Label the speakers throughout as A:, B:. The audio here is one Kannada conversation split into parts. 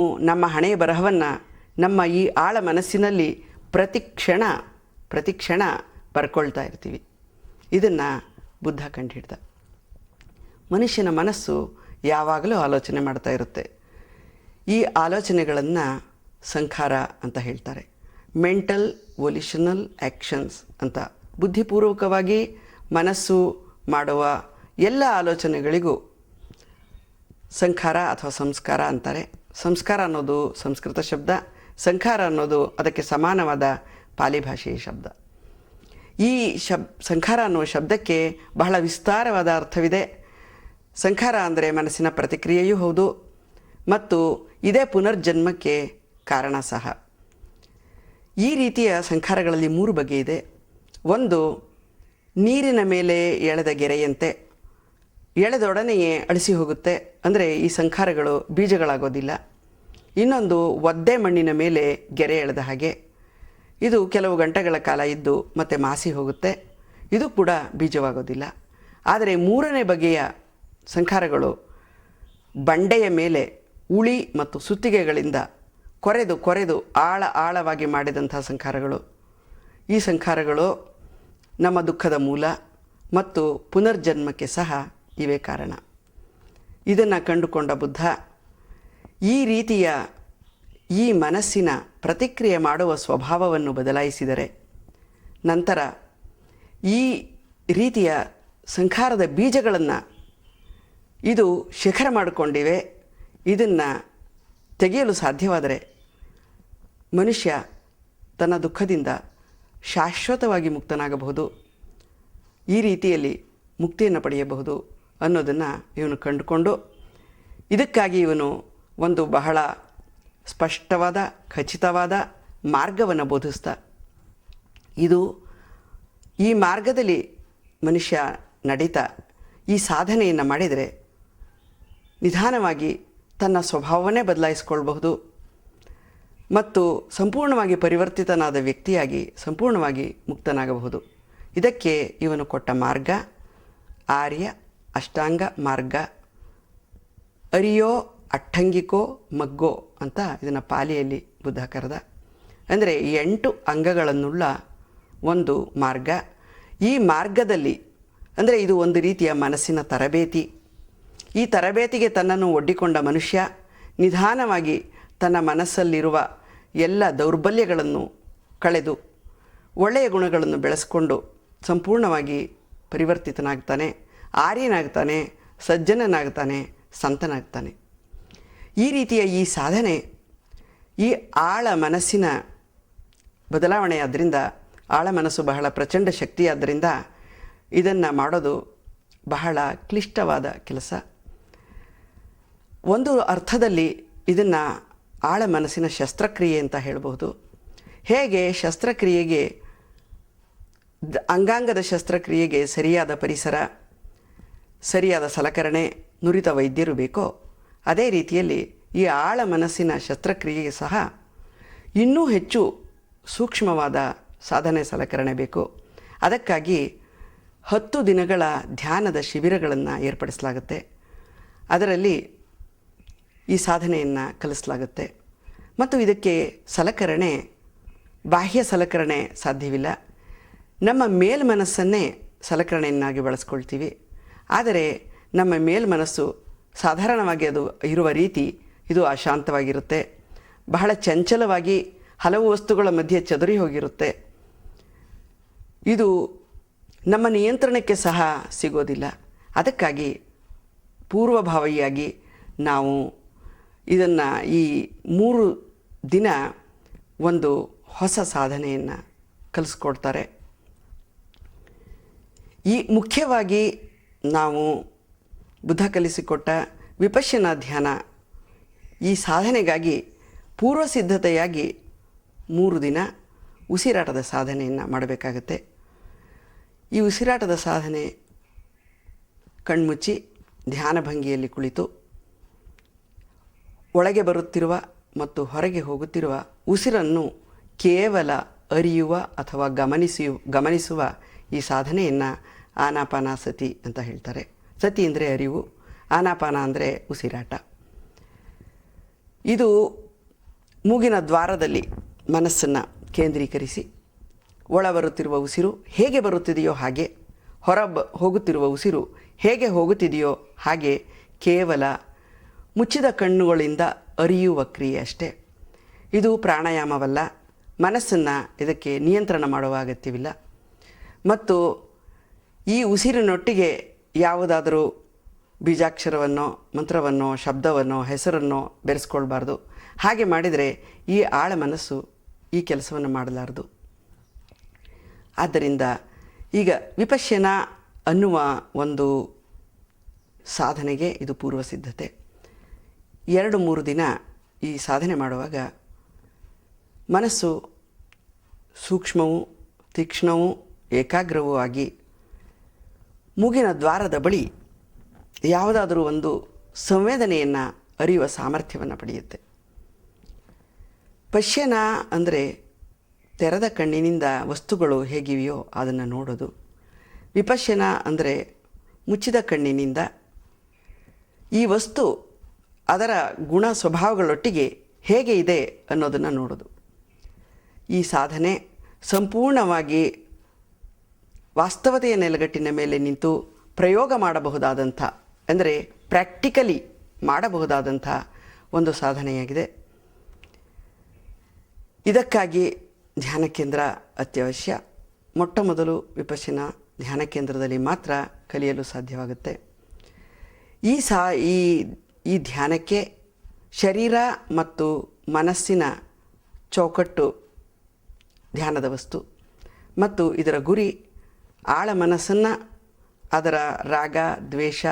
A: ನಮ್ಮ ಹಣೆಯ ಬರಹವನ್ನು ನಮ್ಮ ಈ ಆಳ ಮನಸ್ಸಿನಲ್ಲಿ ಪ್ರತಿ ಕ್ಷಣ ಪ್ರತಿ ಕ್ಷಣ ಬರ್ಕೊಳ್ತಾ ಇರ್ತೀವಿ. ಇದನ್ನು ಬುದ್ಧ ಕಂಡುಹಿಡ್ದ. ಮನುಷ್ಯನ ಮನಸ್ಸು ಯಾವಾಗಲೂ ಆಲೋಚನೆ ಮಾಡ್ತಾ ಇರುತ್ತೆ. ಈ ಆಲೋಚನೆಗಳನ್ನು ಸಂಖಾರ ಅಂತ ಹೇಳ್ತಾರೆ. ಮೆಂಟಲ್ ವೊಲ್ಯೂಷನಲ್ ಆ್ಯಕ್ಷನ್ಸ್ ಅಂತ. ಬುದ್ಧಿಪೂರ್ವಕವಾಗಿ ಮನಸ್ಸು ಮಾಡುವ ಎಲ್ಲ ಆಲೋಚನೆಗಳಿಗೂ ಸಂಖಾರ ಅಥವಾ ಸಂಸ್ಕಾರ ಅಂತಾರೆ. ಸಂಸ್ಕಾರ ಅನ್ನೋದು ಸಂಸ್ಕೃತ ಶಬ್ದ ಸಂಖಾರ ಅನ್ನೋದು ಅದಕ್ಕೆ ಸಮಾನವಾದ ಪಾಲಿ ಭಾಷೆಯ ಶಬ್ದ. ಈ ಶಬ್ ಸಂಖಾರ ಅನ್ನುವ ಶಬ್ದಕ್ಕೆ ಬಹಳ ವಿಸ್ತಾರವಾದ ಅರ್ಥವಿದೆ. ಸಂಖಾರ ಅಂದರೆ ಮನಸ್ಸಿನ ಪ್ರತಿಕ್ರಿಯೆಯೂ ಹೌದು, ಮತ್ತು ಇದೇ ಪುನರ್ಜನ್ಮಕ್ಕೆ ಕಾರಣ ಸಹ. ಈ ರೀತಿಯ ಸಂಖಾರಗಳಲ್ಲಿ ಮೂರು ಬಗೆ ಇದೆ. ಒಂದು, ನೀರಿನ ಮೇಲೆ ಎಳೆದ ಗೆರೆಯಂತೆ. ಎಳೆದೊಡನೆಯೇ ಅಳಿಸಿ ಹೋಗುತ್ತೆ. ಅಂದರೆ ಈ ಸಂಖಾರಗಳು ಬೀಜಗಳಾಗೋದಿಲ್ಲ. ಇನ್ನೊಂದು ಒದ್ದೆ ಮಣ್ಣಿನ ಮೇಲೆ ಗೆರೆ ಎಳೆದ ಹಾಗೆ. ಇದು ಕೆಲವು ಗಂಟೆಗಳ ಕಾಲ ಇದ್ದು ಮತ್ತೆ ಮಾಸಿ ಹೋಗುತ್ತೆ. ಇದು ಕೂಡ ಬೀಜವಾಗೋದಿಲ್ಲ. ಆದರೆ ಮೂರನೇ ಬಗೆಯ ಸಂಖಾರಗಳು ಬಂಡೆಯ ಮೇಲೆ ಉಳಿ ಮತ್ತು ಸುತ್ತಿಗೆಗಳಿಂದ ಕೊರೆದು ಕೊರೆದು ಆಳ ಆಳವಾಗಿ ಮಾಡಿದಂಥ ಸಂಖಾರಗಳು. ಈ ಸಂಖಾರಗಳು ನಮ್ಮ ದುಃಖದ ಮೂಲ ಮತ್ತು ಪುನರ್ಜನ್ಮಕ್ಕೆ ಸಹ ಇವೇ ಕಾರಣ. ಇದನ್ನು ಕಂಡುಕೊಂಡ ಬುದ್ಧ ಈ ರೀತಿಯ ಈ ಮನಸ್ಸಿನ ಪ್ರತಿಕ್ರಿಯೆ ಮಾಡುವ ಸ್ವಭಾವವನ್ನು ಬದಲಾಯಿಸಿದರೆ ನಂತರ ಈ ರೀತಿಯ ಸಂಖಾರದ ಬೀಜಗಳನ್ನು ಇದು ಶಿಖರ ಮಾಡಿಕೊಂಡಿವೆ. ಇದನ್ನು ತೆಗೆಯಲು ಸಾಧ್ಯವಾದರೆ ಮನುಷ್ಯ ತನ್ನ ದುಃಖದಿಂದ ಶಾಶ್ವತವಾಗಿ ಮುಕ್ತನಾಗಬಹುದು. ಈ ರೀತಿಯಲ್ಲಿ ಮುಕ್ತಿಯನ್ನು ಪಡೆಯಬಹುದು ಅನ್ನೋದನ್ನು ಇವನು ಕಂಡುಕೊಂಡು ಇದಕ್ಕಾಗಿ ಇವನು ಒಂದು ಬಹಳ ಸ್ಪಷ್ಟವಾದ, ಖಚಿತವಾದ ಮಾರ್ಗವನ್ನು ಬೋಧಿಸ್ತಾ. ಇದು ಈ ಮಾರ್ಗದಲ್ಲಿ ಮನುಷ್ಯ ನಡೀತಾ ಈ ಸಾಧನೆಯನ್ನು ಮಾಡಿದರೆ ನಿಧಾನವಾಗಿ ತನ್ನ ಸ್ವಭಾವವನ್ನೇ ಬದಲಾಯಿಸ್ಕೊಳ್ಬಹುದು ಮತ್ತು ಸಂಪೂರ್ಣವಾಗಿ ಪರಿವರ್ತಿತನಾದ ವ್ಯಕ್ತಿಯಾಗಿ ಸಂಪೂರ್ಣವಾಗಿ ಮುಕ್ತನಾಗಬಹುದು. ಇದಕ್ಕೆ ಇವನು ಕೊಟ್ಟ ಮಾರ್ಗ ಆರ್ಯ, ಅಷ್ಟಾಂಗ ಮಾರ್ಗ. ಅರಿಯೋ ಅಟ್ಟಂಗಿಕೋ ಮಗ್ಗೋ ಅಂತ ಇದನ್ನು ಪಾಲಿಯಲ್ಲಿ ಬುದ್ಧ ಕರೆದ. ಅಂದರೆ ಎಂಟು ಅಂಗಗಳನ್ನುಳ್ಳ ಒಂದು ಮಾರ್ಗ. ಈ ಮಾರ್ಗದಲ್ಲಿ ಅಂದರೆ ಇದು ಒಂದು ರೀತಿಯ ಮನಸ್ಸಿನ ತರಬೇತಿ. ಈ ತರಬೇತಿಗೆ ತನ್ನನ್ನು ಒಡ್ಡಿಕೊಂಡ ಮನುಷ್ಯ ನಿಧಾನವಾಗಿ ತನ್ನ ಮನಸ್ಸಲ್ಲಿರುವ ಎಲ್ಲ ದೌರ್ಬಲ್ಯಗಳನ್ನು ಕಳೆದು ಒಳ್ಳೆಯ ಗುಣಗಳನ್ನು ಬೆಳೆಸ್ಕೊಂಡು ಸಂಪೂರ್ಣವಾಗಿ ಪರಿವರ್ತಿತನಾಗ್ತಾನೆ, ಆರ್ಯನಾಗ್ತಾನೆ, ಸಜ್ಜನನಾಗ್ತಾನೆ, ಸಂತನಾಗ್ತಾನೆ. ಈ ರೀತಿಯ ಈ ಸಾಧನೆ, ಈ ಆಳ ಮನಸ್ಸಿನ ಬದಲಾವಣೆಯಾದ್ದರಿಂದ ಆಳ ಮನಸ್ಸು ಬಹಳ ಪ್ರಚಂಡ ಶಕ್ತಿಯಾದ್ದರಿಂದ ಇದನ್ನು ಮಾಡೋದು ಬಹಳ ಕ್ಲಿಷ್ಟವಾದ ಕೆಲಸ. ಒಂದು ಅರ್ಥದಲ್ಲಿ ಇದನ್ನು ಆಳ ಮನಸ್ಸಿನ ಶಸ್ತ್ರಕ್ರಿಯೆ ಅಂತ ಹೇಳಬಹುದು. ಹೇಗೆ ಶಸ್ತ್ರಕ್ರಿಯೆಗೆ, ಅಂಗಾಂಗದ ಶಸ್ತ್ರಕ್ರಿಯೆಗೆ ಸರಿಯಾದ ಪರಿಸರ, ಸರಿಯಾದ ಸಲಕರಣೆ ನುರಿತ ವೈದ್ಯರು ಬೇಕೋ ಅದೇ ರೀತಿಯಲ್ಲಿ ಈ ಆಳ ಮನಸ್ಸಿನ ಶಸ್ತ್ರಕ್ರಿಯೆಗೆ ಸಹ ಇನ್ನೂ ಹೆಚ್ಚು ಸೂಕ್ಷ್ಮವಾದ ಸಾಧನೆ ಸಲಕರಣೆ ಬೇಕು. ಅದಕ್ಕಾಗಿ ಹತ್ತು ದಿನಗಳ ಧ್ಯಾನದ ಶಿಬಿರಗಳನ್ನು ಏರ್ಪಡಿಸಲಾಗುತ್ತೆ. ಅದರಲ್ಲಿ ಈ ಸಾಧನೆಯನ್ನು ಕಲಿಸಲಾಗುತ್ತೆ. ಮತ್ತು ಇದಕ್ಕೆ ಸಲಕರಣೆ, ಬಾಹ್ಯ ಸಲಕರಣೆ ಸಾಧ್ಯವಿಲ್ಲ. ನಮ್ಮ ಮೇಲ್ಮನಸ್ಸನ್ನೇ ಸಲಕರಣೆಯನ್ನಾಗಿ ಬಳಸ್ಕೊಳ್ತೀವಿ. ಆದರೆ ನಮ್ಮ ಮೇಲ್ಮನಸ್ಸು ಸಾಧಾರಣವಾಗಿ ಅದು ಇರುವ ರೀತಿ ಇದು ಅಶಾಂತವಾಗಿರುತ್ತೆ. ಬಹಳ ಚಂಚಲವಾಗಿ ಹಲವು ವಸ್ತುಗಳ ಮಧ್ಯೆ ಚದುರಿ ಹೋಗಿರುತ್ತೆ. ಇದು ನಮ್ಮ ನಿಯಂತ್ರಣಕ್ಕೆ ಸಹ ಸಿಗೋದಿಲ್ಲ. ಅದಕ್ಕಾಗಿ ಪೂರ್ವಭಾವಿಯಾಗಿ ನಾವು ಇದನ್ನು ಈ ಮೂರು ದಿನ ಒಂದು ಹೊಸ ಸಾಧನೆಯನ್ನು ಕಲಿಸ್ಕೊಡ್ತಾರೆ. ಈ ಮುಖ್ಯವಾಗಿ ನಾವು ಬುದ್ಧ ಕಲಿಸಿಕೊಟ್ಟ ವಿಪಶ್ಯನ ಧ್ಯಾನ ಈ ಸಾಧನೆಗಾಗಿ ಪೂರ್ವ ಸಿದ್ಧತೆಯಾಗಿ ಮೂರು ದಿನ ಉಸಿರಾಟದ ಸಾಧನೆಯನ್ನು ಮಾಡಬೇಕಾಗತ್ತೆ. ಈ ಉಸಿರಾಟದ ಸಾಧನೆ ಕಣ್ಮುಚ್ಚಿ ಧ್ಯಾನ ಭಂಗಿಯಲ್ಲಿ ಕುಳಿತು ಒಳಗೆ ಬರುತ್ತಿರುವ ಮತ್ತು ಹೊರಗೆ ಹೋಗುತ್ತಿರುವ ಉಸಿರನ್ನು ಕೇವಲ ಅರಿಯುವ ಅಥವಾ ಗಮನಿಸಿ ಗಮನಿಸುವ ಈ ಸಾಧನೆಯನ್ನು ಆನಾಪಾನಾಸತಿ ಅಂತ ಹೇಳ್ತಾರೆ. ಸತಿ ಅಂದರೆ ಅರಿವು, ಆನಾಪಾನ ಅಂದರೆ ಉಸಿರಾಟ. ಇದು ಮೂಗಿನ ದ್ವಾರದಲ್ಲಿ ಮನಸ್ಸನ್ನು ಕೇಂದ್ರೀಕರಿಸಿ, ಒಳ ಬರುತ್ತಿರುವ ಉಸಿರು ಹೇಗೆ ಬರುತ್ತಿದೆಯೋ ಹಾಗೆ ಹೊರ ಹೋಗುತ್ತಿರುವ ಉಸಿರು ಹೇಗೆ ಹೋಗುತ್ತಿದೆಯೋ ಹಾಗೆ ಕೇವಲ ಮುಚ್ಚಿದ ಕಣ್ಣುಗಳಿಂದ ಅರಿಯುವ ಕ್ರಿಯೆ ಅಷ್ಟೇ. ಇದು ಪ್ರಾಣಾಯಾಮವಲ್ಲ, ಮನಸ್ಸನ್ನು ಇದಕ್ಕೆ ನಿಯಂತ್ರಣ ಮಾಡುವ ಅಗತ್ಯವಿಲ್ಲ. ಮತ್ತು ಈ ಉಸಿರಿನೊಟ್ಟಿಗೆ ಯಾವುದಾದರೂ ಬೀಜಾಕ್ಷರವನ್ನೋ, ಮಂತ್ರವನ್ನೋ, ಶಬ್ದವನ್ನೋ, ಹೆಸರನ್ನೋ ಬೆರೆಸ್ಕೊಳ್ಬಾರ್ದು. ಹಾಗೆ ಮಾಡಿದರೆ ಈ ಆಳ ಮನಸ್ಸು ಈ ಕೆಲಸವನ್ನು ಮಾಡಲಾರದು. ಆದ್ದರಿಂದ ಈಗ ವಿಪಶ್ಯನ ಅನ್ನುವ ಒಂದು ಸಾಧನೆಗೆ ಇದು ಪೂರ್ವ ಸಿದ್ಧತೆ. ಎರಡು ಮೂರು ದಿನ ಈ ಸಾಧನೆ ಮಾಡುವಾಗ ಮನಸ್ಸು ಸೂಕ್ಷ್ಮವೂ, ತೀಕ್ಷ್ಣವೂ, ಏಕಾಗ್ರವೂ ಆಗಿ ಮೂಗಿನ ದ್ವಾರದ ಬಳಿ ಯಾವುದಾದರೂ ಒಂದು ಸಂವೇದನೆಯನ್ನು ಅರಿಯುವ ಸಾಮರ್ಥ್ಯವನ್ನು ಪಡೆಯುತ್ತೆ. ಪಶ್ಯನ ಅಂದರೆ ತೆರೆದ ಕಣ್ಣಿನಿಂದ ವಸ್ತುಗಳು ಹೇಗಿವೆಯೋ ಅದನ್ನು ನೋಡೋದು. ವಿಪಶ್ಯನ ಅಂದರೆ ಮುಚ್ಚಿದ ಕಣ್ಣಿನಿಂದ ಈ ವಸ್ತು ಅದರ ಗುಣ ಸ್ವಭಾವಗಳೊಟ್ಟಿಗೆ ಹೇಗೆ ಇದೆ ಅನ್ನೋದನ್ನು ನೋಡೋದು. ಈ ಸಾಧನೆ ಸಂಪೂರ್ಣವಾಗಿ ವಾಸ್ತವತೆಯ ನೆಲೆಗಟ್ಟಿನ ಮೇಲೆ ನಿಂತು ಪ್ರಯೋಗ ಮಾಡಬಹುದಾದಂಥ, ಅಂದರೆ ಪ್ರಾಕ್ಟಿಕಲಿ ಮಾಡಬಹುದಾದಂಥ ಒಂದು ಸಾಧನೆಯಾಗಿದೆ. ಇದಕ್ಕಾಗಿ ಧ್ಯಾನ ಕೇಂದ್ರ ಅತ್ಯವಶ್ಯ. ಮೊಟ್ಟ ಮೊದಲು ವಿಪಶನ ಧ್ಯಾನ ಕೇಂದ್ರದಲ್ಲಿ ಮಾತ್ರ ಕಲಿಯಲು ಸಾಧ್ಯವಾಗುತ್ತೆ. ಈ ಸಾ, ಈ ಈ ಧ್ಯಾನಕ್ಕೆ ಶರೀರ ಮತ್ತು ಮನಸ್ಸಿನ ಚೌಕಟ್ಟು ಧ್ಯಾನದ ವಸ್ತು ಮತ್ತು ಇದರ ಗುರಿ ಆಳ ಮನಸ್ಸನ್ನು, ಅದರ ರಾಗ, ದ್ವೇಷ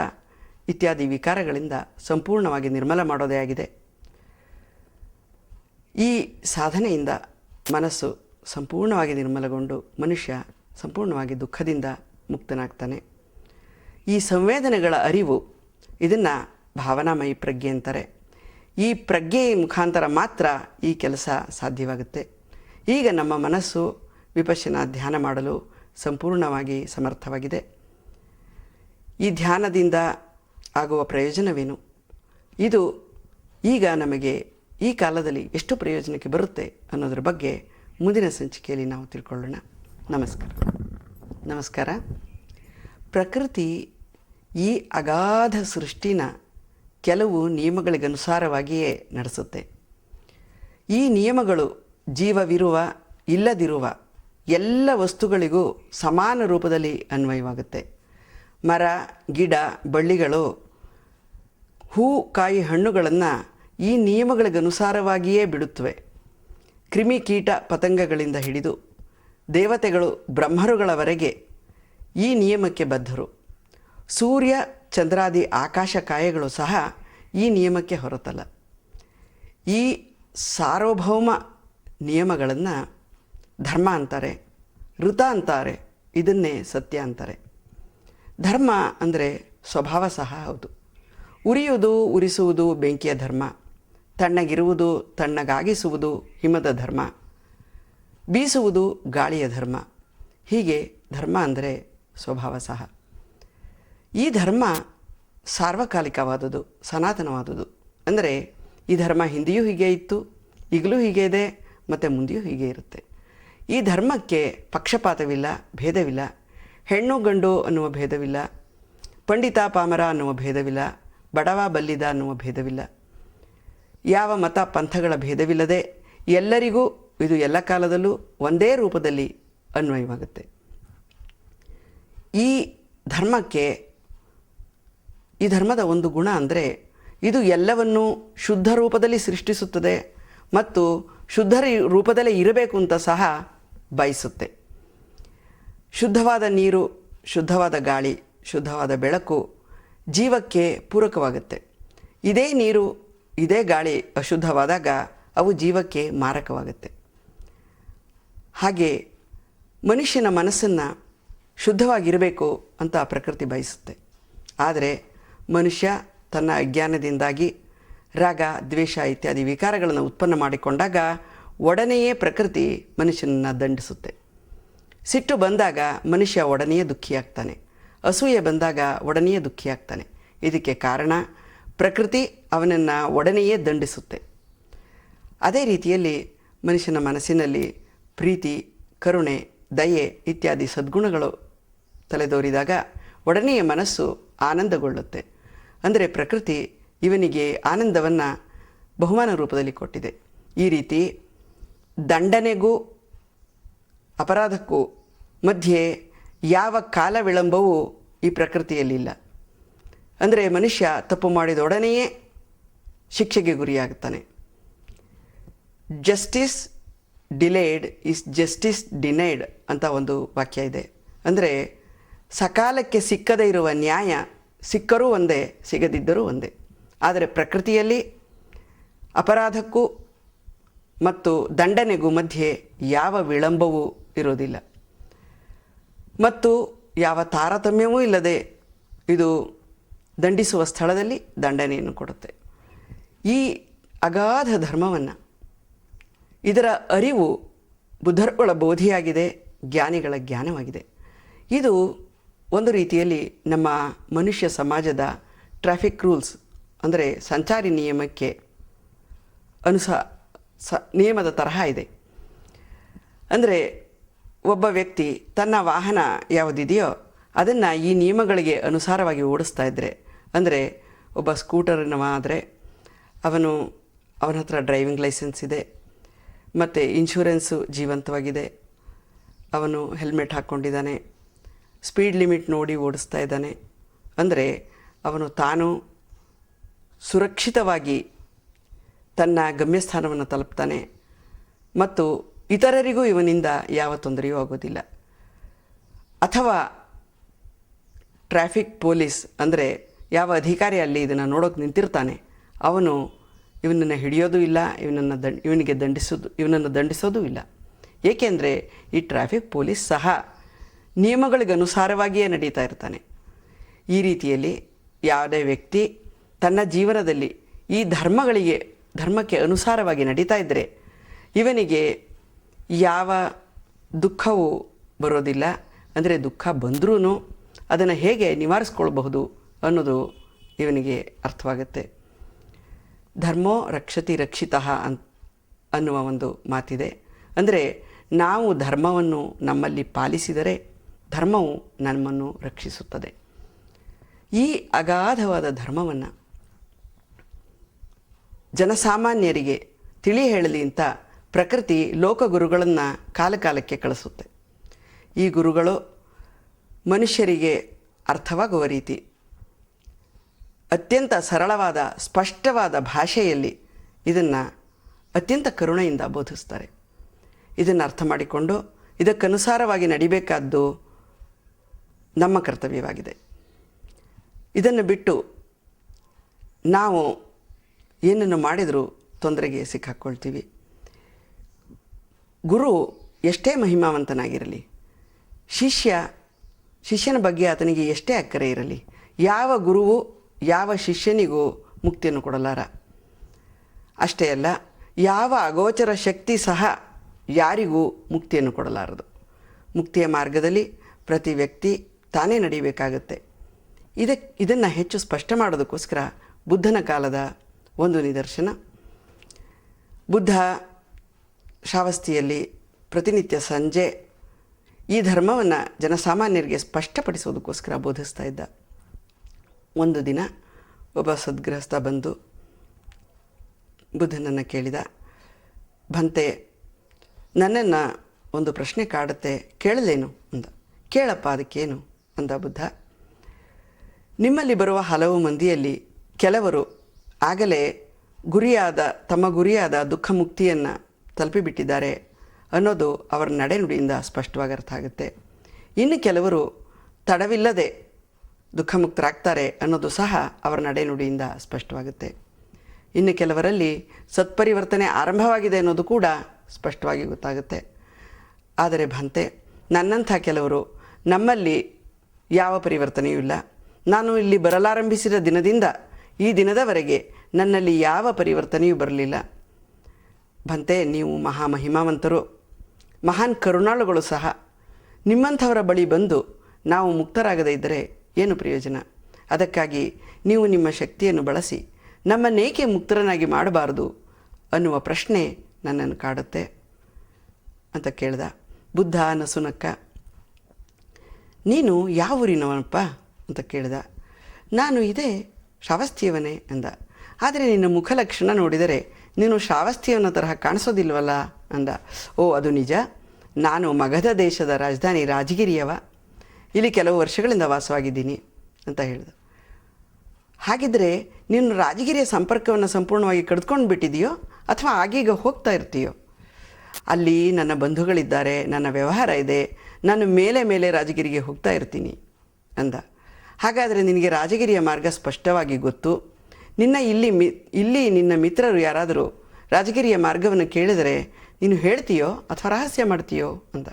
A: ಇತ್ಯಾದಿ ವಿಕಾರಗಳಿಂದ ಸಂಪೂರ್ಣವಾಗಿ ನಿರ್ಮಲ ಮಾಡೋದೇ ಆಗಿದೆ. ಈ ಸಾಧನೆಯಿಂದ ಮನಸ್ಸು ಸಂಪೂರ್ಣವಾಗಿ ನಿರ್ಮಲಗೊಂಡು ಮನುಷ್ಯ ಸಂಪೂರ್ಣವಾಗಿ ದುಃಖದಿಂದ ಮುಕ್ತನಾಗ್ತಾನೆ. ಈ ಸಂವೇದನೆಗಳ ಅರಿವು ಇದನ್ನು ಭಾವನಾಮಯಿ ಪ್ರಜ್ಞೆ ಅಂತಾರೆ. ಈ ಪ್ರಜ್ಞೆ ಮುಖಾಂತರ ಮಾತ್ರ ಈ ಕೆಲಸ ಸಾಧ್ಯವಾಗುತ್ತೆ. ಈಗ ನಮ್ಮ ಮನಸ್ಸು ವಿಪಶ್ಯನ ಧ್ಯಾನ ಮಾಡಲು ಸಂಪೂರ್ಣವಾಗಿ ಸಮರ್ಥವಾಗಿದೆ. ಈ ಧ್ಯಾನದಿಂದ ಆಗುವ ಪ್ರಯೋಜನವೇನು? ಇದು ಈಗ ನಮಗೆ ಈ ಕಾಲದಲ್ಲಿ ಎಷ್ಟು ಪ್ರಯೋಜನಕ್ಕೆ ಬರುತ್ತೆ ಅನ್ನೋದ್ರ ಬಗ್ಗೆ ಮುಂದಿನ ಸಂಚಿಕೆಯಲ್ಲಿ ನಾವು ತಿಳ್ಕೊಳ್ಳೋಣ. ನಮಸ್ಕಾರ. ನಮಸ್ಕಾರ. ಪ್ರಕೃತಿ ಈ ಅಗಾಧ ಸೃಷ್ಟಿನ ಕೆಲವು ನಿಯಮಗಳಿಗನುಸಾರವಾಗಿಯೇ ನಡೆಸುತ್ತೆ. ಈ ನಿಯಮಗಳು ಜೀವವಿರುವ, ಇಲ್ಲದಿರುವ ಎಲ್ಲ ವಸ್ತುಗಳಿಗೂ ಸಮಾನ ರೂಪದಲ್ಲಿ ಅನ್ವಯವಾಗುತ್ತೆ. ಮರ, ಗಿಡ, ಬಳ್ಳಿಗಳು, ಹೂ, ಕಾಯಿ, ಹಣ್ಣುಗಳನ್ನು ಈ ನಿಯಮಗಳಿಗನುಸಾರವಾಗಿಯೇ ಬಿಡುತ್ತವೆ. ಕ್ರಿಮಿ ಕೀಟ ಪತಂಗಗಳಿಂದ ಹಿಡಿದು ದೇವತೆಗಳು ಬ್ರಹ್ಮರುಗಳವರೆಗೆ ಈ ನಿಯಮಕ್ಕೆ ಬದ್ಧರು. ಸೂರ್ಯ, ಚಂದ್ರಾದಿ, ಆಕಾಶ ಕಾಯಗಳು ಸಹ ಈ ನಿಯಮಕ್ಕೆ ಹೊರತಲ್ಲ ಈ ಸಾರ್ವಭೌಮ ನಿಯಮಗಳನ್ನು ಧರ್ಮ ಅಂತಾರೆ, ಋತ ಅಂತಾರೆ, ಇದನ್ನೇ ಸತ್ಯ ಅಂತಾರೆ. ಧರ್ಮ ಅಂದರೆ ಸ್ವಭಾವ ಸಹ ಹೌದು. ಉರಿಯುವುದು ಉರಿಸುವುದು ಬೆಂಕಿಯ ಧರ್ಮ, ತಣ್ಣಗಿರುವುದು ತಣ್ಣಗಾಗಿಸುವುದು ಹಿಮದ ಧರ್ಮ, ಬೀಸುವುದು ಗಾಳಿಯ ಧರ್ಮ. ಹೀಗೆ ಧರ್ಮ ಅಂದರೆ ಸ್ವಭಾವ ಸಹ. ಈ ಧರ್ಮ ಸಾರ್ವಕಾಲಿಕವಾದುದು ಸನಾತನವಾದುದು ಅಂದರೆ ಈ ಧರ್ಮ ಹಿಂದೆಯೂ ಹೀಗೆ ಇತ್ತು, ಈಗಲೂ ಹೀಗೆ ಇದೆ, ಮತ್ತು ಮುಂದೆಯೂ ಹೀಗೆ ಇರುತ್ತೆ. ಈ ಧರ್ಮಕ್ಕೆ ಪಕ್ಷಪಾತವಿಲ್ಲ, ಭೇದವಿಲ್ಲ. ಹೆಣ್ಣು, ಗಂಡು ಅನ್ನುವ ಭೇದವಿಲ್ಲ. ಪಂಡಿತ, ಪಾಮರ ಅನ್ನುವ ಭೇದವಿಲ್ಲ. ಬಡವ, ಬಲ್ಲಿದ ಅನ್ನುವ ಭೇದವಿಲ್ಲ. ಯಾವ ಮತ, ಪಂಥಗಳ ಭೇದವಿಲ್ಲದೆ ಎಲ್ಲರಿಗೂ ಇದು ಎಲ್ಲ ಕಾಲದಲ್ಲೂ ಒಂದೇ ರೂಪದಲ್ಲಿ ಅನ್ವಯವಾಗುತ್ತೆ. ಈ ಧರ್ಮಕ್ಕೆ, ಈ ಧರ್ಮದ ಒಂದು ಗುಣ ಅಂದರೆ ಇದು ಎಲ್ಲವನ್ನೂ ಶುದ್ಧ ರೂಪದಲ್ಲಿ ಸೃಷ್ಟಿಸುತ್ತದೆ ಮತ್ತು ಶುದ್ಧ ರೂಪದಲ್ಲೇ ಇರಬೇಕು ಅಂತ ಸಹ ಬಯಸುತ್ತೆ. ಶುದ್ಧವಾದ ನೀರು, ಶುದ್ಧವಾದ ಗಾಳಿ, ಶುದ್ಧವಾದ ಬೆಳಕು ಜೀವಕ್ಕೆ ಪೂರಕವಾಗುತ್ತೆ. ಇದೇ ನೀರು, ಇದೇ ಗಾಳಿ ಅಶುದ್ಧವಾದಾಗ ಅವು ಜೀವಕ್ಕೆ ಮಾರಕವಾಗುತ್ತೆ. ಹಾಗೆ ಮನುಷ್ಯನ ಮನಸ್ಸನ್ನು ಶುದ್ಧವಾಗಿರಬೇಕು ಅಂತ ಪ್ರಕೃತಿ ಬಯಸುತ್ತೆ. ಆದರೆ ಮನುಷ್ಯ ತನ್ನ ಅಜ್ಞಾನದಿಂದಾಗಿ ರಾಗ, ದ್ವೇಷ ಇತ್ಯಾದಿ ವಿಕಾರಗಳನ್ನು ಉತ್ಪನ್ನ ಮಾಡಿಕೊಂಡಾಗ ಒಡನೆಯೇ ಪ್ರಕೃತಿ ಮನುಷ್ಯನನ್ನು ದಂಡಿಸುತ್ತೆ. ಸಿಟ್ಟು ಬಂದಾಗ ಮನುಷ್ಯ ಒಡನೆಯೇ ದುಃಖಿಯಾಗ್ತಾನೆ ಅಸೂಯೆ ಬಂದಾಗ ಒಡನೆಯೇ ದುಃಖಿಯಾಗ್ತಾನೆ ಇದಕ್ಕೆ ಕಾರಣ ಪ್ರಕೃತಿ ಅವನನ್ನು ಒಡನೆಯೇ ದಂಡಿಸುತ್ತೆ. ಅದೇ ರೀತಿಯಲ್ಲಿ ಮನುಷ್ಯನ ಮನಸ್ಸಿನಲ್ಲಿ ಪ್ರೀತಿ, ಕರುಣೆ, ದಯೆ ಇತ್ಯಾದಿ ಸದ್ಗುಣಗಳು ತಲೆದೋರಿದಾಗ ಒಡನೆಯ ಮನಸ್ಸು ಆನಂದಗೊಳ್ಳುತ್ತೆ. ಅಂದರೆ ಪ್ರಕೃತಿ ಇವನಿಗೆ ಆನಂದವನ್ನು ಬಹುಮಾನ ರೂಪದಲ್ಲಿ ಕೊಟ್ಟಿದೆ. ಈ ರೀತಿ ದಂಡನೆಗೂ ಅಪರಾಧಕ್ಕೂ ಮಧ್ಯೆ ಯಾವ ಕಾಲ ವಿಳಂಬವೂ ಈ ಪ್ರಕೃತಿಯಲ್ಲಿಲ್ಲ. ಅಂದರೆ ಮನುಷ್ಯ ತಪ್ಪು ಮಾಡಿದೊಡನೆಯೇ ಶಿಕ್ಷೆಗೆ ಗುರಿಯಾಗುತ್ತಾನೆ. Justice delayed is justice denied ಅಂತ ಒಂದು ವಾಕ್ಯ ಇದೆ. ಅಂದರೆ ಸಕಾಲಕ್ಕೆ ಸಿಕ್ಕದೇ ಇರುವ ನ್ಯಾಯ ಸಿಕ್ಕರೂ ಒಂದೇ, ಸಿಗದಿದ್ದರೂ ಒಂದೇ. ಆದರೆ ಪ್ರಕೃತಿಯಲ್ಲಿ ಅಪರಾಧಕ್ಕೂ ಮತ್ತು ದಂಡನೆಗೂ ಮಧ್ಯೆ ಯಾವ ವಿಳಂಬವೂ ಇರೋದಿಲ್ಲ ಮತ್ತು ಯಾವ ತಾರತಮ್ಯವೂ ಇಲ್ಲದೆ ಇದು ದಂಡಿಸುವ ಸ್ಥಳದಲ್ಲಿ ದಂಡನೆಯನ್ನು ಕೊಡುತ್ತೆ. ಈ ಅಗಾಧ ಧರ್ಮವನ್ನು, ಇದರ ಅರಿವು ಬುದ್ಧರ್ಗಳ ಬೋಧಿಯಾಗಿದೆ, ಜ್ಞಾನಿಗಳ ಜ್ಞಾನವಾಗಿದೆ. ಇದು ಒಂದು ರೀತಿಯಲ್ಲಿ ನಮ್ಮ ಮನುಷ್ಯ ಸಮಾಜದ ಟ್ರಾಫಿಕ್ ರೂಲ್ಸ್, ಅಂದರೆ ಸಂಚಾರಿ ನಿಯಮಕ್ಕೆ ಅನುಸ ಸ, ನಿಯಮದ ತರಹ ಇದೆ. ಅಂದರೆ ಒಬ್ಬ ವ್ಯಕ್ತಿ ತನ್ನ ವಾಹನ ಯಾವುದಿದೆಯೋ ಅದನ್ನು ಈ ನಿಯಮಗಳಿಗೆ ಅನುಸಾರವಾಗಿ ಓಡಿಸ್ತಾ ಇದ್ದರೆ ಅಂದರೆ ಒಬ್ಬ ಸ್ಕೂಟರ್ನವ ಆದರೆ ಅವನು ಅವನ ಹತ್ರ ಡ್ರೈವಿಂಗ್ ಲೈಸೆನ್ಸ್ ಇದೆ, ಮತ್ತು ಇನ್ಶೂರೆನ್ಸು ಜೀವಂತವಾಗಿದೆ, ಅವನು ಹೆಲ್ಮೆಟ್ ಹಾಕ್ಕೊಂಡಿದ್ದಾನೆ ಸ್ಪೀಡ್ ಲಿಮಿಟ್ ನೋಡಿ ಓಡಿಸ್ತಾ ಇದ್ದಾನೆ, ಅಂದರೆ ಅವನು ತಾನು ಸುರಕ್ಷಿತವಾಗಿ ತನ್ನ ಗಮ್ಯಸ್ಥಾನವನ್ನು ತಲುಪ್ತಾನೆ. ಮತ್ತು ಇತರರಿಗೂ ಇವನಿಂದ ಯಾವ ತೊಂದರೆಯೂ ಆಗೋದಿಲ್ಲ. ಅಥವಾ ಟ್ರಾಫಿಕ್ ಪೊಲೀಸ್ ಅಂದರೆ ಯಾವ ಅಧಿಕಾರಿ ಅಲ್ಲಿ ಇದನ್ನು ನೋಡೋಕೆ ನಿಂತಿರ್ತಾನೆ, ಅವನು ಇವನನ್ನು ಹಿಡಿಯೋದು ಇಲ್ಲ, ಇವನನ್ನು ದಂಡ ಇವನಿಗೆ ದಂಡಿಸೋದು, ಇವನನ್ನು ದಂಡಿಸೋದೂ ಇಲ್ಲ. ಏಕೆಂದರೆ ಈ ಟ್ರಾಫಿಕ್ ಪೊಲೀಸ್ ಸಹ ನಿಯಮಗಳಿಗೆ ಅನುಸಾರವಾಗಿಯೇ ನಡೀತಾ ಇರ್ತಾನೆ. ಈ ರೀತಿಯಲ್ಲಿ ಯಾವುದೇ ವ್ಯಕ್ತಿ ತನ್ನ ಜೀವನದಲ್ಲಿ ಈ ಧರ್ಮಗಳಿಗೆ ಧರ್ಮಕ್ಕೆ ಅನುಸಾರವಾಗಿ ನಡೀತಾ ಇದ್ದರೆ ಇವನಿಗೆ ಯಾವ ದುಃಖವೂ ಬರೋದಿಲ್ಲ. ಅಂದರೆ ದುಃಖ ಬಂದ್ರೂ ಅದನ್ನು ಹೇಗೆ ನಿವಾರಿಸ್ಕೊಳ್ಬಹುದು ಅನ್ನೋದು ಇವನಿಗೆ ಅರ್ಥವಾಗುತ್ತೆ. ಧರ್ಮೋ ರಕ್ಷತಿ ರಕ್ಷಿತಃ ಅನ್, ಅನ್ನುವ ಒಂದು ಮಾತಿದೆ. ಅಂದರೆ ನಾವು ಧರ್ಮವನ್ನು ನಮ್ಮಲ್ಲಿ ಪಾಲಿಸಿದರೆ ಧರ್ಮವು ನಮ್ಮನ್ನು ರಕ್ಷಿಸುತ್ತದೆ. ಈ ಅಗಾಧವಾದ ಧರ್ಮವನ್ನು ಜನಸಾಮಾನ್ಯರಿಗೆ ತಿಳಿ ಹೇಳಲಿ ಅಂತ ಪ್ರಕೃತಿ ಲೋಕಗುರುಗಳನ್ನು ಕಾಲಕಾಲಕ್ಕೆ ಕಳಿಸುತ್ತೆ. ಈ ಗುರುಗಳು ಮನುಷ್ಯರಿಗೆ ಅರ್ಥವಾಗುವ ರೀತಿ ಅತ್ಯಂತ ಸರಳವಾದ, ಸ್ಪಷ್ಟವಾದ ಭಾಷೆಯಲ್ಲಿ ಇದನ್ನು ಅತ್ಯಂತ ಕರುಣೆಯಿಂದ ಬೋಧಿಸ್ತಾರೆ. ಇದನ್ನು ಅರ್ಥ ಮಾಡಿಕೊಂಡು ಇದಕ್ಕನುಸಾರವಾಗಿ ನಡಿಬೇಕಾದ್ದು ನಮ್ಮ ಕರ್ತವ್ಯವಾಗಿದೆ. ಇದನ್ನು ಬಿಟ್ಟು ನಾವು ಏನನ್ನು ಮಾಡಿದರೂ ತೊಂದರೆಗೆ ಸಿಕ್ಕಾಕ್ಕೊಳ್ತೀವಿ ಗುರು ಎಷ್ಟೇ ಮಹಿಮಾವಂತನಾಗಿರಲಿ, ಶಿಷ್ಯ, ಶಿಷ್ಯನ ಬಗ್ಗೆ ಆತನಿಗೆ ಎಷ್ಟೇ ಅಕ್ಕರೆ ಇರಲಿ, ಯಾವ ಗುರುವು ಯಾವ ಶಿಷ್ಯನಿಗೂ ಮುಕ್ತಿಯನ್ನು ಕೊಡಲಾರ. ಅಷ್ಟೇ ಅಲ್ಲ, ಯಾವ ಅಗೋಚರ ಶಕ್ತಿ ಸಹ ಯಾರಿಗೂ ಮುಕ್ತಿಯನ್ನು ಕೊಡಲಾರದು. ಮುಕ್ತಿಯ ಮಾರ್ಗದಲ್ಲಿ ಪ್ರತಿ ವ್ಯಕ್ತಿ ತಾನೇ ನಡೀಬೇಕಾಗತ್ತೆ ಇದಕ್ಕೆ ಇದನ್ನು ಹೆಚ್ಚು ಸ್ಪಷ್ಟ ಮಾಡೋದಕ್ಕೋಸ್ಕರ ಬುದ್ಧನ ಕಾಲದ ಒಂದು ನಿದರ್ಶನ. ಬುದ್ಧ ಶ್ರಾವಸ್ತಿಯಲ್ಲಿ ಪ್ರತಿನಿತ್ಯ ಸಂಜೆ ಈ ಧರ್ಮವನ್ನು ಜನಸಾಮಾನ್ಯರಿಗೆ ಸ್ಪಷ್ಟಪಡಿಸೋದಕ್ಕೋಸ್ಕರ ಬೋಧಿಸ್ತಾ ಇದ್ದ. ಒಂದು ದಿನ ಒಬ್ಬ ಸದ್ಗೃಹಸ್ಥ ಬಂದು ಬುದ್ಧನನ್ನು ಕೇಳಿದ. ಭಂತೆ ನನ್ನನ್ನು ಒಂದು ಪ್ರಶ್ನೆ ಕಾಡುತ್ತೆ, ಕೇಳಲೇನು ಅಂದ. ಕೇಳಪ್ಪ, ಅದಕ್ಕೇನು? ಅಂದ ಬುದ್ಧ. ನಿಮ್ಮಲ್ಲಿ ಬರುವ ಹಲವು ಮಂದಿಯಲ್ಲಿ ಕೆಲವರು ಆಗಲೇ ಗುರಿಯಾದ, ತಮ್ಮ ಗುರಿಯಾದ ದುಃಖ ಮುಕ್ತಿಯನ್ನು ತಲುಪಿಬಿಟ್ಟಿದ್ದಾರೆ ಅನ್ನೋದು ಅವರ ನಡೆನುಡಿಯಿಂದ ಸ್ಪಷ್ಟವಾಗಿ ಅರ್ಥ ಆಗುತ್ತೆ. ಇನ್ನು ಕೆಲವರು ತಡವಿಲ್ಲದೆ ದುಃಖಮುಕ್ತರಾಗ್ತಾರೆ ಅನ್ನೋದು ಸಹ ಅವರ ನಡೆನುಡಿಯಿಂದ ಸ್ಪಷ್ಟವಾಗುತ್ತೆ. ಇನ್ನು ಕೆಲವರಲ್ಲಿ ಸತ್ಪರಿವರ್ತನೆ ಆರಂಭವಾಗಿದೆ ಅನ್ನೋದು ಕೂಡ ಸ್ಪಷ್ಟವಾಗಿ ಗೊತ್ತಾಗುತ್ತೆ. ಆದರೆ ಭಂತೆ, ನನ್ನಂಥ ಕೆಲವರು ನಮ್ಮಲ್ಲಿ ಯಾವ ಪರಿವರ್ತನೆಯೂ ಇಲ್ಲ. ನಾನು ಇಲ್ಲಿ ಬರಲಾರಂಭಿಸಿದ ದಿನದಿಂದ ಈ ದಿನದವರೆಗೆ ನನ್ನಲ್ಲಿ ಯಾವ ಪರಿವರ್ತನೆಯೂ ಬರಲಿಲ್ಲ. ಭಂತೆ ನೀವು ಮಹಾಮಹಿಮಾವಂತರು. ಮಹಾನ್ ಕರುಣಾಳುಗಳು ಸಹ. ನಿಮ್ಮಂಥವರ ಬಳಿ ಬಂದು ನಾವು ಮುಕ್ತರಾಗದೇ ಇದ್ದರೆ ಏನು ಪ್ರಯೋಜನ? ಅದಕ್ಕಾಗಿ ನೀವು ನಿಮ್ಮ ಶಕ್ತಿಯನ್ನು ಬಳಸಿ, ನಮ್ಮನ್ನೇಕೆ ಮುಕ್ತರನಾಗಿ ಮಾಡಬಾರದು ಅನ್ನುವ ಪ್ರಶ್ನೆ ನನ್ನನ್ನು ಕಾಡುತ್ತೆ ಅಂತ ಕೇಳ್ದ ಬುದ್ಧ ನಸುನಕ್ಕ ನೀನು ಯಾವ ಊರಿನವನಪ್ಪ? ಅಂತ ಕೇಳ್ದ. ನಾನು ಇದೇ ಶ್ರಾವಸ್ತಿಯವನೇ ಅಂದ ಆದರೆ ನಿನ್ನ ಮುಖಲಕ್ಷಣ ನೋಡಿದರೆ ನೀನು ಶಾವಸ್ತಿಯವನ ತರಹ ಕಾಣಿಸೋದಿಲ್ವಲ್ಲ ಅಂದ. ಓ, ಅದು ನಿಜ. ನಾನು ಮಗಧ ದೇಶದ ರಾಜಧಾನಿ ರಾಜಗಿರಿಯವ. ಇಲ್ಲಿ ಕೆಲವು ವರ್ಷಗಳಿಂದ ವಾಸವಾಗಿದ್ದೀನಿ ಅಂತ ಹೇಳಿದ. ಹಾಗಿದ್ರೆ ನೀನು ರಾಜಗಿರಿಯ ಸಂಪರ್ಕವನ್ನು ಸಂಪೂರ್ಣವಾಗಿ ಕಡ್ಕೊಂಡು ಬಿಟ್ಟಿದೆಯೋ ಅಥವಾ ಆಗೀಗ ಹೋಗ್ತಾ ಇರ್ತೀಯೋ? ಅಲ್ಲಿ ನನ್ನ ಬಂಧುಗಳಿದ್ದಾರೆ, ನನ್ನ ವ್ಯವಹಾರ ಇದೆ. ನಾನು ಮೇಲೆ ಮೇಲೆ ರಾಜಗಿರಿಗೆ ಹೋಗ್ತಾ ಇರ್ತೀನಿ, ಅಂದ. ಹಾಗಾದರೆ ನಿನಗೆ ರಾಜಗಿರಿಯ ಮಾರ್ಗ ಸ್ಪಷ್ಟವಾಗಿ ಗೊತ್ತು. ನಿನ್ನ ಇಲ್ಲಿ ಮಿ, ಇಲ್ಲಿ ನಿನ್ನ ಮಿತ್ರರು ಯಾರಾದರೂ ರಾಜಗಿರಿಯ ಮಾರ್ಗವನ್ನು ಕೇಳಿದರೆ ನೀನು ಹೇಳ್ತೀಯೋ ಅಥವಾ ರಹಸ್ಯ ಮಾಡ್ತೀಯೋ ಅಂತ.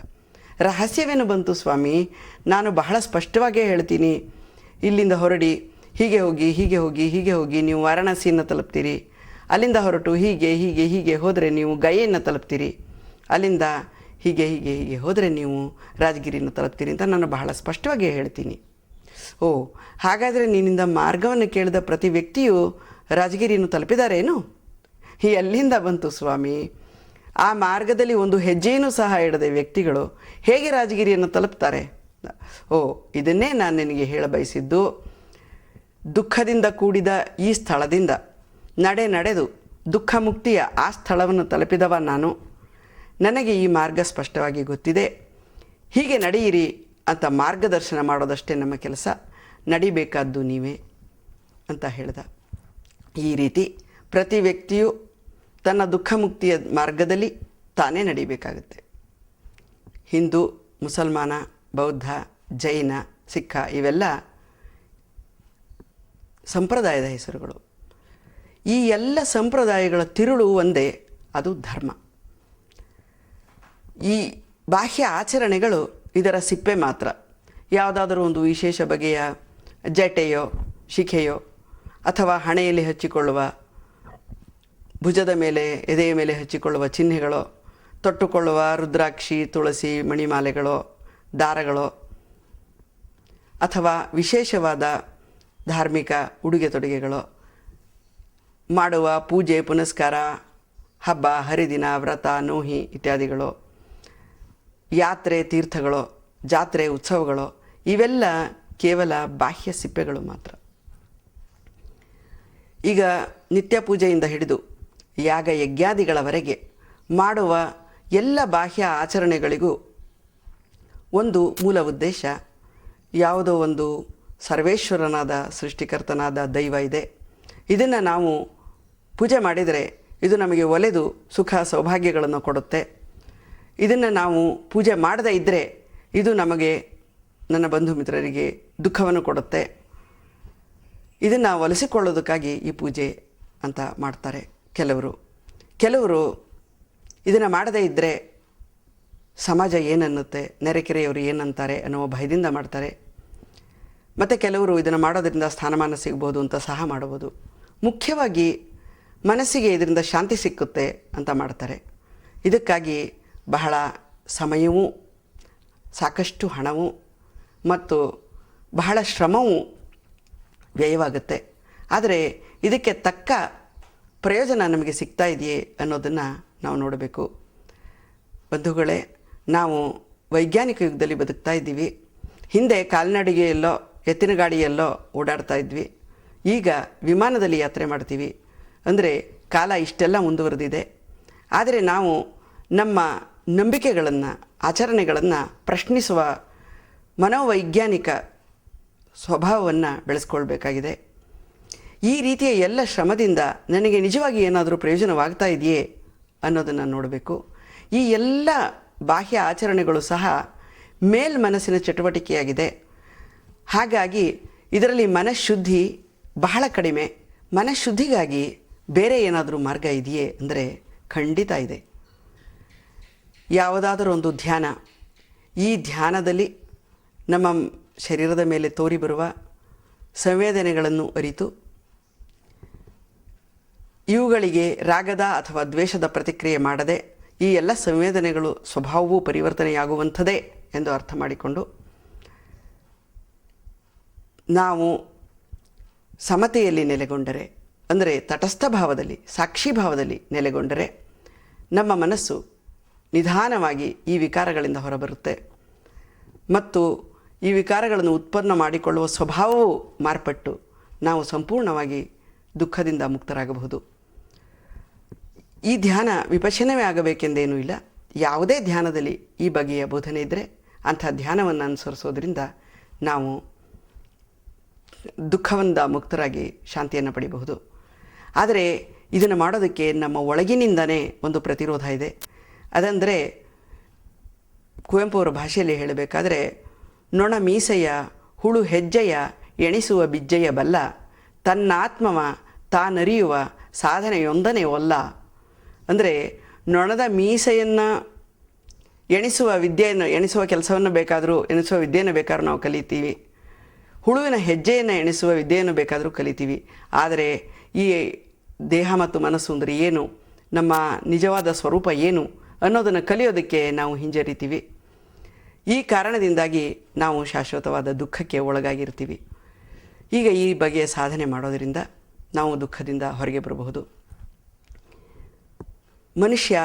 A: ರಹಸ್ಯವೇನು ಬಂತು ಸ್ವಾಮಿ? ನಾನು ಬಹಳ ಸ್ಪಷ್ಟವಾಗೇ ಹೇಳ್ತೀನಿ. ಇಲ್ಲಿಂದ ಹೊರಡಿ. ಹೀಗೆ ಹೋಗಿ ಹೀಗೆ ಹೋಗಿ ಹೀಗೆ ಹೋಗಿ ನೀವು ವಾರಾಣಸಿಯನ್ನು ತಲುಪ್ತೀರಿ. ಅಲ್ಲಿಂದ ಹೊರಟು ಹೀಗೆ ಹೀಗೆ ಹೀಗೆ ಹೋದರೆ ನೀವು ಗಯೆಯನ್ನು ತಲುಪ್ತೀರಿ. ಅಲ್ಲಿಂದ ಹೀಗೆ ಹೀಗೆ ಹೀಗೆ ಹೋದರೆ ನೀವು ರಾಜಗಿರಿಯನ್ನು ತಲುಪ್ತೀರಿ ಅಂತ ನಾನು ಬಹಳ ಸ್ಪಷ್ಟವಾಗಿ ಹೇಳ್ತೀನಿ. ಓ, ಹಾಗಾದರೆ ನಿನ್ನಿಂದ ಮಾರ್ಗವನ್ನು ಕೇಳಿದ ಪ್ರತಿ ವ್ಯಕ್ತಿಯು ರಾಜಗಿರಿಯನ್ನು ತಲುಪಿದಾರೇನು? ಎಲ್ಲಿಂದ ಬಂತು ಸ್ವಾಮಿ? ಆ ಮಾರ್ಗದಲ್ಲಿ ಒಂದು ಹೆಜ್ಜೆಯೂ ಸಹ ಇಡದೆ ವ್ಯಕ್ತಿಗಳು ಹೇಗೆ ರಾಜಗಿರಿಯನ್ನು ತಲುಪ್ತಾರೆ? ಓ, ಇದನ್ನೇ ನಾನು ನಿನಗೆ ಹೇಳ ಬಯಸಿದ್ದು. ದುಃಖದಿಂದ ಕೂಡಿದ ಈ ಸ್ಥಳದಿಂದ ನಡೆ ನಡೆದು ದುಃಖ ಮುಕ್ತಿಯ ಆ ಸ್ಥಳವನ್ನು ತಲುಪಿದವ ನಾನು. ನನಗೆ ಈ ಮಾರ್ಗ ಸ್ಪಷ್ಟವಾಗಿ ಗೊತ್ತಿದೆ. ಹೀಗೆ ನಡೆಯಿರಿ. ಅಂತ ಮಾರ್ಗದರ್ಶನ ಮಾಡೋದಷ್ಟೇ ನಮ್ಮ ಕೆಲಸ. ನಡಿಬೇಕಾದ್ದು ನೀವೇ ಅಂತ ಹೇಳ್ದ. ಈ ರೀತಿ ಪ್ರತಿ ವ್ಯಕ್ತಿಯು ತನ್ನ ದುಃಖ ಮುಕ್ತಿಯ ಮಾರ್ಗದಲ್ಲಿ ತಾನೇ ನಡಿಬೇಕಾಗುತ್ತೆ. ಹಿಂದೂ, ಮುಸಲ್ಮಾನ, ಬೌದ್ಧ, ಜೈನ ಸಿಖ್ಖ ಇವೆಲ್ಲ ಸಂಪ್ರದಾಯದ ಹೆಸರುಗಳು. ಈ ಎಲ್ಲ ಸಂಪ್ರದಾಯಗಳ ತಿರುಳು ಒಂದೇ, ಅದು ಧರ್ಮ. ಈ ಬಾಹ್ಯ ಆಚರಣೆಗಳು ಇದರ ಸಿಪ್ಪೆ ಮಾತ್ರ. ಯಾವುದಾದರೂ ಒಂದು ವಿಶೇಷ ಬಗೆಯ ಜಟೆಯೋ, ಶಿಖೆಯೋ ಅಥವಾ ಹಣೆಯಲ್ಲಿ ಹಚ್ಚಿಕೊಳ್ಳುವ, ಭುಜದ ಮೇಲೆ, ಎದೆಯ ಮೇಲೆ ಹಚ್ಚಿಕೊಳ್ಳುವ ಚಿಹ್ನೆಗಳೋ, ತೊಟ್ಟುಕೊಳ್ಳುವ ರುದ್ರಾಕ್ಷಿ, ತುಳಸಿ, ಮಣಿಮಾಲೆಗಳೋ, ದಾರಗಳೋ ಅಥವಾ ವಿಶೇಷವಾದ ಧಾರ್ಮಿಕ ಉಡುಗೆ ತೊಡುಗೆಗಳು, ಮಾಡುವ ಪೂಜೆ, ಪುನಸ್ಕಾರ, ಹಬ್ಬ, ಹರಿದಿನ, ವ್ರತ, ನೋಹಿ ಇತ್ಯಾದಿಗಳು ಯಾತ್ರೆ, ತೀರ್ಥಗಳು, ಜಾತ್ರೆ, ಉತ್ಸವಗಳು, ಇವೆಲ್ಲ ಕೇವಲ ಬಾಹ್ಯ ಸಿಪ್ಪೆಗಳು ಮಾತ್ರ. ಈಗ ನಿತ್ಯ ಪೂಜೆಯಿಂದ ಹಿಡಿದು ಯಾಗ ಯಜ್ಞಾದಿಗಳವರೆಗೆ ಮಾಡುವ ಎಲ್ಲ ಬಾಹ್ಯ ಆಚರಣೆಗಳಿಗೂ ಒಂದು ಮೂಲ ಉದ್ದೇಶ, ಯಾವುದೋ ಒಂದು ಸರ್ವೇಶ್ವರನಾದ ಸೃಷ್ಟಿಕರ್ತನಾದ ದೈವ ಇದೆ. ಇದನ್ನು ನಾವು ಪೂಜೆ ಮಾಡಿದರೆ ಇದು ನಮಗೆ ಒಲೆದು ಸುಖ ಸೌಭಾಗ್ಯಗಳನ್ನು ಕೊಡುತ್ತೆ. ಇದನ್ನು ನಾವು ಪೂಜೆ ಮಾಡದೇ ಇದ್ದರೆ ಇದು ನಮಗೆ ನನ್ನ ಬಂಧು ಮಿತ್ರರಿಗೆ ದುಃಖವನ್ನು ಕೊಡುತ್ತೆ. ಇದನ್ನು ಒಲಿಸಿಕೊಳ್ಳೋದಕ್ಕಾಗಿ ಈ ಪೂಜೆ ಅಂತ ಮಾಡ್ತಾರೆ ಕೆಲವರು. ಕೆಲವರು ಇದನ್ನು ಮಾಡದೇ ಇದ್ದರೆ ಸಮಾಜ ಏನನ್ನುತ್ತೆ, ನೆರೆಕೆರೆಯವರು ಏನಂತಾರೆ ಅನ್ನುವ ಭಯದಿಂದ ಮಾಡ್ತಾರೆ. ಮತ್ತು ಕೆಲವರು ಇದನ್ನು ಮಾಡೋದರಿಂದ ಸ್ಥಾನಮಾನ ಸಿಗ್ಬೋದು ಅಂತ ಸಹ ಮಾಡಬಹುದು. ಮುಖ್ಯವಾಗಿ ಮನಸ್ಸಿಗೆ ಇದರಿಂದ ಶಾಂತಿ ಸಿಕ್ಕುತ್ತೆ ಅಂತ ಮಾಡ್ತಾರೆ. ಇದಕ್ಕಾಗಿ ಬಹಳ ಸಮಯವೂ, ಸಾಕಷ್ಟು ಹಣವೂ ಮತ್ತು ಬಹಳ ಶ್ರಮವೂ ವ್ಯಯವಾಗುತ್ತೆ. ಆದರೆ ಇದಕ್ಕೆ ತಕ್ಕ ಪ್ರಯೋಜನ ನಮಗೆ ಸಿಗ್ತಾ ಇದೆಯೇ ಅನ್ನೋದನ್ನು ನಾವು ನೋಡಬೇಕು. ಬಂಧುಗಳೇ, ನಾವು ವೈಜ್ಞಾನಿಕ ಯುಗದಲ್ಲಿ ಬದುಕ್ತಾ ಇದ್ದೀವಿ. ಹಿಂದೆ ಕಾಲ್ನಡಿಗೆಯಲ್ಲೋ ಎತ್ತಿನ ಗಾಡಿಯಲ್ಲೋ ಓಡಾಡ್ತಾ ಇದ್ವಿ. ಈಗ ವಿಮಾನದಲ್ಲಿ ಯಾತ್ರೆ ಮಾಡ್ತೀವಿ. ಅಂದರೆ ಕಾಲ ಇಷ್ಟೆಲ್ಲ ಮುಂದುವರೆದಿದೆ. ಆದರೆ ನಾವು ನಮ್ಮ ನಂಬಿಕೆಗಳನ್ನು, ಆಚರಣೆಗಳನ್ನು ಪ್ರಶ್ನಿಸುವ ಮನೋವೈಜ್ಞಾನಿಕ ಸ್ವಭಾವವನ್ನು ಬೆಳೆಸ್ಕೊಳ್ಬೇಕಾಗಿದೆ. ಈ ರೀತಿಯ ಎಲ್ಲ ಶ್ರಮದಿಂದ ನನಗೆ ನಿಜವಾಗಿ ಏನಾದರೂ ಪ್ರಯೋಜನವಾಗ್ತಾ ಇದೆಯೇ ಅನ್ನೋದನ್ನು ನೋಡಬೇಕು. ಈ ಎಲ್ಲ ಬಾಹ್ಯ ಆಚರಣೆಗಳು ಸಹ ಮೇಲ್ಮನಸ್ಸಿನ ಚಟುವಟಿಕೆಯಾಗಿದೆ. ಹಾಗಾಗಿ ಇದರಲ್ಲಿ ಮನಃಶುದ್ಧಿ ಬಹಳ ಕಡಿಮೆ. ಮನಃಶುದ್ಧಿಗಾಗಿ ಬೇರೆ ಏನಾದರೂ ಮಾರ್ಗ ಇದೆಯೇ ಅಂದರೆ ಖಂಡಿತ ಇದೆ. ಯಾವುದಾದರೂ ಒಂದು ಧ್ಯಾನ. ಈ ಧ್ಯಾನದಲ್ಲಿ ನಮ್ಮ ಶರೀರದ ಮೇಲೆ ತೋರಿ ಬರುವ ಸಂವೇದನೆಗಳನ್ನು ಅರಿತು, ಇವುಗಳಿಗೆ ರಾಗದ ಅಥವಾ ದ್ವೇಷದ ಪ್ರತಿಕ್ರಿಯೆ ಮಾಡದೆ ಈ ಎಲ್ಲ ಸಂವೇದನೆಗಳು ಸ್ವಭಾವವೂ ಪರಿವರ್ತನೆಯಾಗುವಂಥದ್ದೇ ಎಂದು ಅರ್ಥ ಮಾಡಿಕೊಂಡು ನಾವು ಸಮತೆಯಲ್ಲಿ ನೆಲೆಗೊಂಡರೆ, ಅಂದರೆ ತಟಸ್ಥ ಭಾವದಲ್ಲಿ, ಸಾಕ್ಷಿ ಭಾವದಲ್ಲಿ ನೆಲೆಗೊಂಡರೆ ನಮ್ಮ ಮನಸ್ಸು ನಿಧಾನವಾಗಿ ಈ ವಿಕಾರಗಳಿಂದ ಹೊರಬರುತ್ತೆ. ಮತ್ತು ಈ ವಿಕಾರಗಳನ್ನು ಉತ್ಪನ್ನ ಮಾಡಿಕೊಳ್ಳುವ ಸ್ವಭಾವವು ಮಾರ್ಪಟ್ಟು ನಾವು ಸಂಪೂರ್ಣವಾಗಿ ದುಃಖದಿಂದ ಮುಕ್ತರಾಗಬಹುದು. ಈ ಧ್ಯಾನ ವಿಪಶನವೇ ಆಗಬೇಕೆಂದೇನೂ ಇಲ್ಲ. ಯಾವುದೇ ಧ್ಯಾನದಲ್ಲಿ ಈ ಬಗೆಯ ಬೋಧನೆ ಇದ್ದರೆ ಅಂಥ ಧ್ಯಾನವನ್ನು ಅನುಸರಿಸೋದ್ರಿಂದ ನಾವು ದುಃಖದಿಂದ ಮುಕ್ತರಾಗಿ ಶಾಂತಿಯನ್ನು ಪಡಿಬಹುದು. ಆದರೆ ಇದನ್ನು ಮಾಡೋದಕ್ಕೆ ನಮ್ಮ ಒಳಗಿನಿಂದನೇ ಒಂದು ಪ್ರತಿರೋಧ ಇದೆ. ಅದಂದರೆ ಕುವೆಂಪು ಅವರ ಭಾಷೆಯಲ್ಲಿ ಹೇಳಬೇಕಾದ್ರೆ, ನೊಣ ಮೀಸೆಯ, ಹುಳು ಹೆಜ್ಜೆಯ, ಎಣಿಸುವ ಬಿಜ್ಜೆಯ ಬಲ್ಲ, ತನ್ನಾತ್ಮವ, ತಾನರಿಯುವ ಸಾಧನೆಯೊಂದನೇ ಒಲ್ಲ. ಅಂದರೆ ನೊಣದ ಮೀಸೆಯನ್ನು ಎಣಿಸುವ ವಿದ್ಯೆಯನ್ನು, ಎಣಿಸುವ ಕೆಲಸವನ್ನು ಬೇಕಾದರೂ, ಎಣಿಸುವ ವಿದ್ಯೆಯನ್ನು ಬೇಕಾದರೂ ನಾವು ಕಲಿತೀವಿ. ಹುಳುವಿನ ಹೆಜ್ಜೆಯನ್ನು ಎಣಿಸುವ ವಿದ್ಯೆಯನ್ನು ಬೇಕಾದರೂ ಕಲಿತೀವಿ. ಆದರೆ ಈ ದೇಹ ಮತ್ತು ಮನಸ್ಸು ಅಂದರೆ ಏನು? ನಮ್ಮ ನಿಜವಾದ ಸ್ವರೂಪ ಏನು? ಅನ್ನೋದನ್ನು ಕಲಿಯೋದಕ್ಕೆ ನಾವು ಹಿಂಜರಿತೀವಿ. ಈ ಕಾರಣದಿಂದಾಗಿ ನಾವು ಶಾಶ್ವತವಾದ ದುಃಖಕ್ಕೆ ಒಳಗಾಗಿರ್ತೀವಿ. ಈಗ ಈ ಬಗೆಯ ಸಾಧನೆ ಮಾಡೋದರಿಂದ ನಾವು ದುಃಖದಿಂದ ಹೊರಗೆ ಬರಬಹುದು. ಮನುಷ್ಯ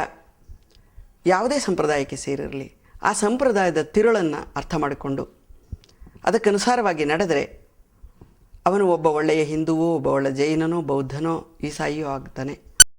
A: ಯಾವುದೇ ಸಂಪ್ರದಾಯಕ್ಕೆ ಸೇರಿರಲಿ, ಆ ಸಂಪ್ರದಾಯದ ತಿರುಳನ್ನು ಅರ್ಥ ಮಾಡಿಕೊಂಡು ಅದಕ್ಕನುಸಾರವಾಗಿ ನಡೆದರೆ ಅವನು ಒಬ್ಬ ಒಳ್ಳೆಯ ಹಿಂದುವೋ, ಒಬ್ಬ ಒಳ್ಳೆಯ ಜೈನನೋ, ಬೌದ್ಧನೋ, ಈಸಾಯಿಯೋ ಆಗ್ತಾನೆ.